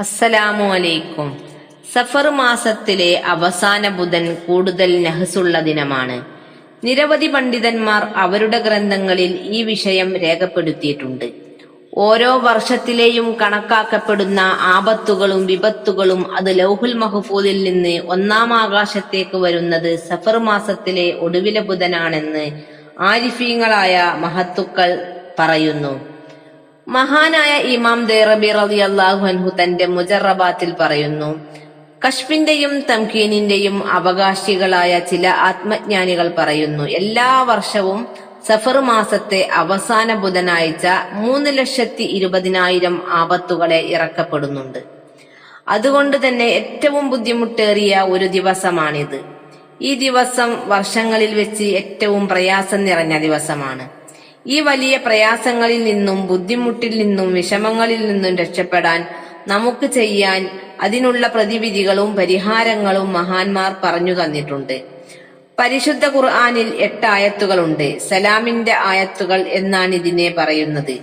അസ്സലാമു അലൈക്കും. സഫർ മാസത്തിലെ അവസാന ബുധൻ കൂടുതൽ നഹസുള്ള ദിനമാണ്. നിരവധി പണ്ഡിതന്മാർ അവരുടെ ഗ്രന്ഥങ്ങളിൽ ഈ വിഷയം രേഖപ്പെടുത്തിയിട്ടുണ്ട്. ഓരോ വർഷത്തിലെയും കണക്കാക്കപ്പെടുന്ന ആപത്തുകളും വിപത്തുകളും അത് ലൗഹുൽ മഹഫൂദിൽ നിന്ന് ഒന്നാം ആകാശത്തേക്ക് വരുന്നത് സഫർ മാസത്തിലെ ഒടുവിലെ ബുധനാണെന്ന് ആരിഫീങ്ങളായ മഹത്തുക്കൾ പറയുന്നു. മഹാനായ ഇമാം ദേറബി റബി അള്ളാഹു അൻഹു തന്റെ മുജറബാത്തിൽ പറയുന്നു കശ്മിന്റെയും തംകീനിന്റെയും അവകാശികളായ ചില ആത്മജ്ഞാനികൾ പറയുന്നു എല്ലാ വർഷവും സഫർ മാസത്തെ അവസാന ബുധനാഴ്ച മൂന്ന് ലക്ഷത്തി ഇരുപതിനായിരം ആപത്തുകളെ ഇറക്കപ്പെടുന്നുണ്ട്. അതുകൊണ്ട് തന്നെ ഏറ്റവും ബുദ്ധിമുട്ടേറിയ ഒരു ദിവസമാണിത്. ഈ ദിവസം വർഷങ്ങളിൽ വെച്ച് ഏറ്റവും പ്രയാസം നിറഞ്ഞ ദിവസമാണ്. ഈ വലിയ പ്രയാസങ്ങളിൽ നിന്നും ബുദ്ധിമുട്ടിൽ നിന്നും വിഷമങ്ങളിൽ നിന്നും രക്ഷപ്പെടാൻ നമുക്ക് ചെയ്യാൻ അതിനുള്ള പ്രതിവിധികളും പരിഹാരങ്ങളും മഹാന്മാർ പറഞ്ഞു തന്നിട്ടുണ്ട്. പരിശുദ്ധ ഖുർആാനിൽ എട്ട് ആയത്തുകളുണ്ട്. സലാമിന്റെ ആയത്തുകൾ എന്നാണ് ഇതിനെ പറയുന്നത്.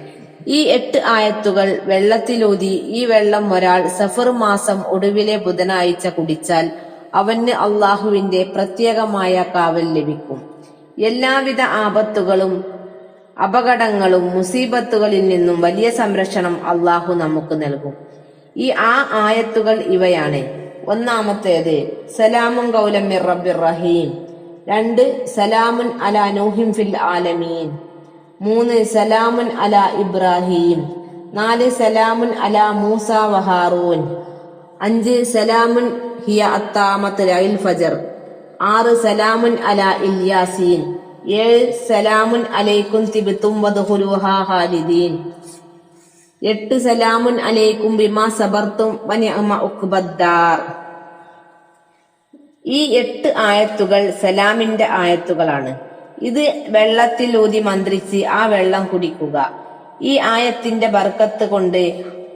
ഈ എട്ട് ആയത്തുകൾ വെള്ളത്തിലൂതി ഈ വെള്ളം ഒരാൾ സഫർ മാസം ഒടുവിലെ ബുധനാഴ്ച കുടിച്ചാൽ അവന് അള്ളാഹുവിന്റെ പ്രത്യേകമായ കാവൽ ലഭിക്കും. എല്ലാവിധ ആപത്തുകളും അപകടങ്ങളും മുസീബത്തുകളിൽ നിന്നും വലിയ സംരക്ഷണം അള്ളാഹു നമുക്ക് നൽകും. ഈ ആ ആയത്തുകൾ ഇവയാണ്. ഒന്നാമത്തേത് സലാമുൻ കൗലമിർ റബ്ബിർ റഹീം. രണ്ട് സലാമുൻ അല നൂഹിം ഫിൽ ആലമീൻ. മൂന്ന് സലാമുൻ അല ഇബ്രാഹീം. നാല് സലാമുൻ അല മൂസ വഹാറൂൻ അഞ്ച് സലാമുൻ ഹിയ അത്താമത്ത് ലൈൽ ഫജർ. ആറ് സലാമുൻ അല ഇല്യാസീൻ. ഏഴ് സലാമുൻ അലൈക്കും തിബിത്തും വധുഹുലുഹ ഹാലിദീൻ എട്ട് സലാമുൻ അലൈക്കും ബിമാ സബർത്തും വനിഅമ ഉക്ബദ്ദാർ ഈ എട്ട് ആയത്തുകൾ സലാമിന്റെ ആയത്തുകളാണ്. ഇത് വെള്ളത്തിൽ ഊതി മന്ത്രിച്ച് ആ വെള്ളം കുടിക്കുക. ഈ ആയത്തിന്റെ ബർക്കത്ത് കൊണ്ട്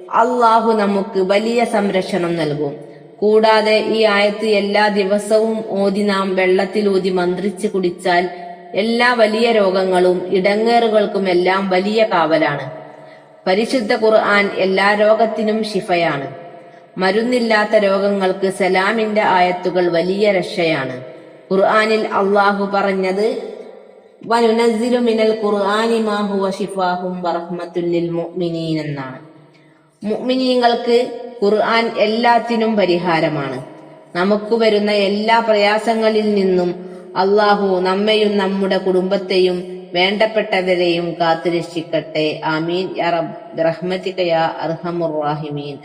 അള്ളാഹു നമുക്ക് വലിയ സംരക്ഷണം നൽകും. കൂടാതെ ഈ ആയത്ത് എല്ലാ ദിവസവും ഓതി നാം വെള്ളത്തിൽ ഊതി മന്ത്രിച്ച് കുടിച്ചാൽ എല്ലാ വലിയ രോഗങ്ങളും ഇടങ്ങേറുകൾക്കും എല്ലാം വലിയ കാവലാണ്. പരിശുദ്ധ ഖുർആൻ എല്ലാ രോഗത്തിനും ശിഫയാണ്. മരുന്നില്ലാത്ത രോഗങ്ങൾക്ക് സലാമിന്റെ ആയത്തുകൾ വലിയ രക്ഷയാണ്. ഖുർആനിൽ അള്ളാഹു പറഞ്ഞത് മിനൽ എന്നാണ്. മുഅ്മിനീങ്ങൾക്ക് ഖുർആൻ എല്ലാത്തിനും പരിഹാരമാണ്. നമുക്ക് വരുന്ന എല്ലാ പ്രയാസങ്ങളിൽ നിന്നും അള്ളാഹു നമ്മയും നമ്മുടെ കുടുംബത്തെയും വേണ്ടപ്പെട്ടവരെയും കാത്തുരക്ഷിക്കട്ടെ. ആമീൻ. യാ റബ്ബ് അർഹമുറാഹിമീൻ